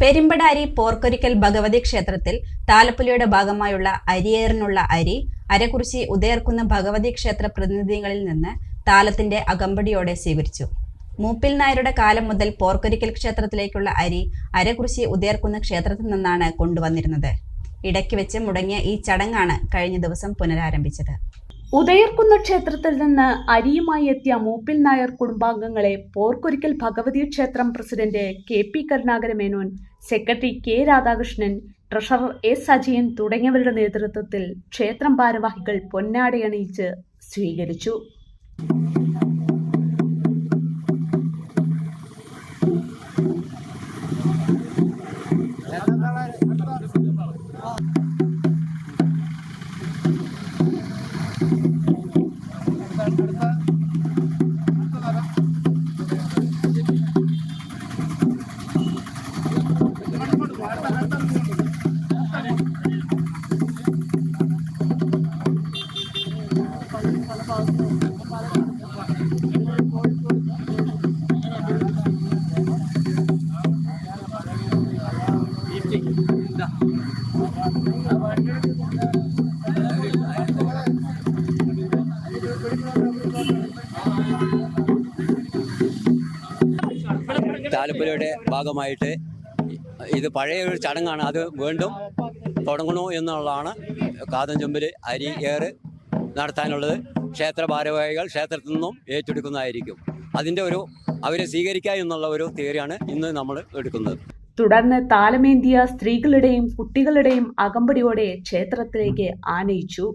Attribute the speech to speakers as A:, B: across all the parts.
A: പെരുമ്പടാരി പോർക്കൊരിക്കൽ ഭഗവതി ക്ഷേത്രത്തിൽ താലപ്പൊലിയുടെ ഭാഗമായുള്ള അരിയേറിനുള്ള അരി അരക്കുറിശി ഉദയർക്കുന്ന ഭഗവതി ക്ഷേത്ര പ്രതിനിധികളിൽ നിന്ന് താലത്തിന്റെ അകമ്പടിയോടെ സ്വീകരിച്ചു. മൂപ്പിൽ നായരുടെ കാലം മുതൽ പോർക്കൊരിക്കൽ ക്ഷേത്രത്തിലേക്കുള്ള അരി അരക്കുറിശി ഉദയർക്കുന്ന ക്ഷേത്രത്തിൽ നിന്നാണ് കൊണ്ടുവന്നിരുന്നത്. ഇടയ്ക്ക് വെച്ച് മുടങ്ങിയ ഈ ചടങ്ങാണ് കഴിഞ്ഞ ദിവസം പുനരാരംഭിച്ചത്.
B: ഉദയർക്കുന്ന ക്ഷേത്രത്തിൽ നിന്ന് അരിയുമായി എത്തിയ മൂപ്പിൽ നായർ കുടുംബാംഗങ്ങളെ പോർക്കൊരിക്കൽ ഭഗവതി ക്ഷേത്രം president K P Karunakara Menon secretary K Radhakrishnan treasurer S Ajayan തുടങ്ങിയവരുടെ നേതൃത്വത്തിൽ ക്ഷേത്രം ഭാരവാഹികൾ പൊന്നാടയണിയിച്ച് സ്വീകരിച്ചു.
C: താലപ്പൊലിയുടെ ഭാഗമായിട്ട് ഇത് പഴയ ഒരു ചടങ്ങാണ്. അത് വീണ്ടും തുടങ്ങണോ എന്നുള്ളതാണ് കാതം ചുമ്പിൽ അരി ഏറ് നടത്താനുള്ളത്. ക്ഷേത്ര ഭാരവാഹികൾ ക്ഷേത്രത്തിൽ നിന്നും ഏറ്റെടുക്കുന്നതായിരിക്കും. അതിന്റെ ഒരു അവരെ സ്വീകരിക്കുക എന്നുള്ള ഒരു തിയറിയാണ് ഇന്ന് നമ്മൾ എടുക്കുന്നത്.
B: തുടർന്ന് താലമേന്തിയ സ്ത്രീകളുടെയും കുട്ടികളുടെയും അകമ്പടിയോടെ ക്ഷേത്രത്തിലേക്ക് ആനയിച്ചു.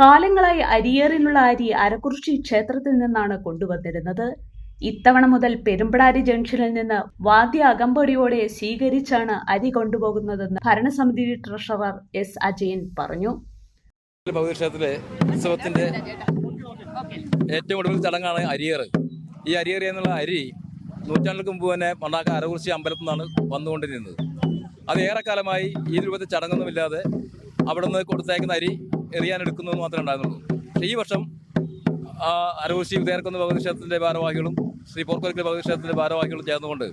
B: കാലങ്ങളായി അരിയേറിനുള്ള അരി അരക്കുറിശി ക്ഷേത്രത്തിൽ നിന്നാണ് കൊണ്ടുവന്നിരുന്നത്. ഇത്തവണ മുതൽ പെരുമ്പടാരി ജംഗ്ഷനിൽ നിന്ന് വാദ്യ അകമ്പടിയോടെ സ്വീകരിച്ചാണ് അരി കൊണ്ടുപോകുന്നതെന്ന് ഭരണസമിതി ട്രഷറർ എസ് അജയൻ പറഞ്ഞു.
D: ഭഗവതി ക്ഷേത്രത്തിലെ ഉത്സവത്തിന്റെ ഏറ്റവും കൂടുതൽ ചടങ്ങാണ് അരിയേറ്. ഈ അരിയേറ് എന്നുള്ള അരി നൂറ്റാണ്ടുകൾക്ക് മുമ്പ് തന്നെ മണ്ണാക്ക അരകുറിശി അമ്പലത്തിൽ നിന്നാണ് വന്നുകൊണ്ടിരുന്നത്. അത് ഏറെക്കാലമായി ഈ രൂപത്തിൽ ചടങ്ങൊന്നുമില്ലാതെ അവിടെ നിന്ന് കൊടുത്തയക്കുന്ന അരി എറിയാനെടുക്കുന്നത് മാത്രമേ ഉണ്ടായിരുന്നുള്ളൂ. ഈ വർഷം അരകുറിശി വിദ്യാർക്കുന്ന ഭഗവതി ഭാരവാഹികളും ശ്രീ പോർക്കോലിക്കൽ ഭഗവതി ക്ഷേത്രത്തിന്റെ ഭാരവാഹികളും ചേർന്നുകൊണ്ട്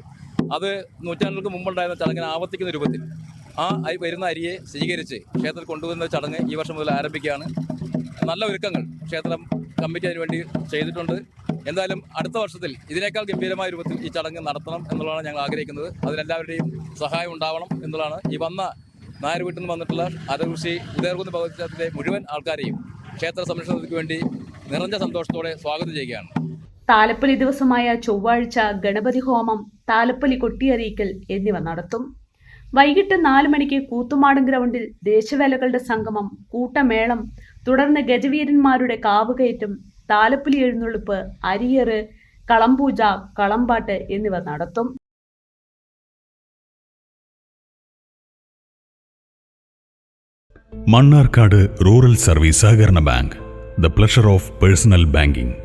D: അത് നൂറ്റാണ്ടുകൾക്ക് മുമ്പുണ്ടായിരുന്ന ചടങ്ങിനെ ആവർത്തിക്കുന്ന രൂപത്തിൽ ആ വരുന്ന അരിയെ സ്വീകരിച്ച് ക്ഷേത്രത്തിൽ കൊണ്ടുവരുന്ന ചടങ്ങ് ഈ വർഷം മുതൽ ആരംഭിക്കുകയാണ്. നല്ല ഒരുക്കങ്ങൾ ക്ഷേത്രം കമ്മിറ്റി അതിന് വേണ്ടി ചെയ്തിട്ടുണ്ട്. എന്തായാലും അടുത്ത വർഷത്തിൽ ഇതിനേക്കാൾ ഗംഭീരമായ രൂപത്തിൽ ഈ ചടങ്ങ് നടത്തണം എന്നുള്ളതാണ് ഞങ്ങൾ ആഗ്രഹിക്കുന്നത്. അതിനെല്ലാവരുടെയും സഹായം ഉണ്ടാവണം എന്നുള്ളതാണ്. ഈ വന്ന നായർ വീട്ടിൽ നിന്ന് വന്നിട്ടുള്ള അരകൃഷി ഉദയർകുന്ന ഭഗവതി മുഴുവൻ ആൾക്കാരെയും ക്ഷേത്ര സംരക്ഷണത്തിന് വേണ്ടി നിറഞ്ഞ സന്തോഷത്തോടെ സ്വാഗതം ചെയ്യുകയാണ്.
B: താലപ്പൊലി ദിവസമായ ചൊവ്വാഴ്ച ഗണപതി ഹോമം താലപ്പൊലി കൊട്ടിയറിയിക്കൽ എന്നിവ നടത്തും. വൈകിട്ട് നാല് മണിക്ക് കൂത്തുമാടൻ ഗ്രൗണ്ടിൽ ദേശവേലകളുടെ സംഗമം കൂട്ടമേളം തുടർന്ന് ഗജവീരന്മാരുടെ കാവുകയറ്റം താലപ്പുലി എഴുന്നള്ളിപ്പ് അരിയറ് കളംപൂജ കളമ്പാട്ട് എന്നിവ നടത്തും.
E: മണ്ണാർക്കാട് റൂറൽ സർവീസ് സഹകരണ bank the pleasure of personal banking.